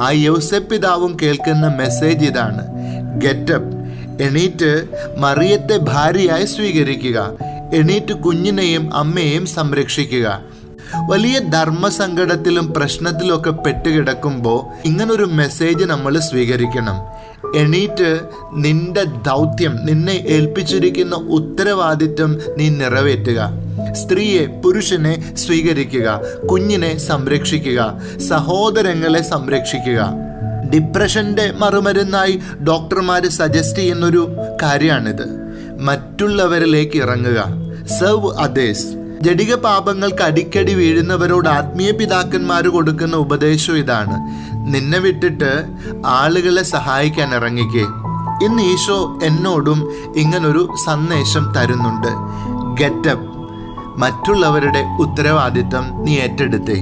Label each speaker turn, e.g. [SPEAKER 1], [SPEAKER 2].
[SPEAKER 1] ആ യൗസപ്പിതാവും കേൾക്കുന്ന മെസ്സേജ് ഇതാണ്. ഗെറ്റപ്പ് എണീറ്റ് മറിയത്തെ ഭാര്യയായി സ്വീകരിക്കുക. എണീറ്റ് കുഞ്ഞിനെയും അമ്മയെയും സംരക്ഷിക്കുക. വലിയ ധർമ്മസങ്കടത്തിലും പ്രശ്നത്തിലൊക്കെ പെട്ടുകിടക്കുമ്പോൾ ഇങ്ങനൊരു മെസ്സേജ് നമ്മൾ സ്വീകരിക്കണം. എണീറ്റ് നിന്റെ ദൗത്യം നിന്നെ ഏൽപ്പിച്ചിരിക്കുന്ന ഉത്തരവാദിത്വം നീ നിറവേറ്റുക. സ്ത്രീയെ പുരുഷനെ സ്വീകരിക്കുക കുഞ്ഞിനെ സംരക്ഷിക്കുക സഹോദരങ്ങളെ സംരക്ഷിക്കുക. ഡിപ്രഷന്റെ മറുമരുന്നായി ഡോക്ടർമാർ സജസ്റ്റ് ചെയ്യുന്നൊരു കാര്യമാണിത്. മറ്റുള്ളവരിലേക്ക് ഇറങ്ങുക. സെർവ് അതേഴ്സ് ജടിക പാപങ്ങൾക്ക് അടിക്കടി വീഴുന്നവരോട് ആത്മീയ പിതാക്കന്മാർ കൊടുക്കുന്ന ഉപദേശം ഇതാണ്. നിന്നെ വിട്ടിട്ട് ആളുകളെ സഹായിക്കാൻ ഇറങ്ങിക്കേ. ഇന്ന് ഈശോ എന്നോടും ഇങ്ങനൊരു സന്ദേശം തരുന്നുണ്ട്. ഗെറ്റപ്പ് മറ്റുള്ളവരുടെ ഉത്തരവാദിത്തം നീ ഏറ്റെടുത്തേ.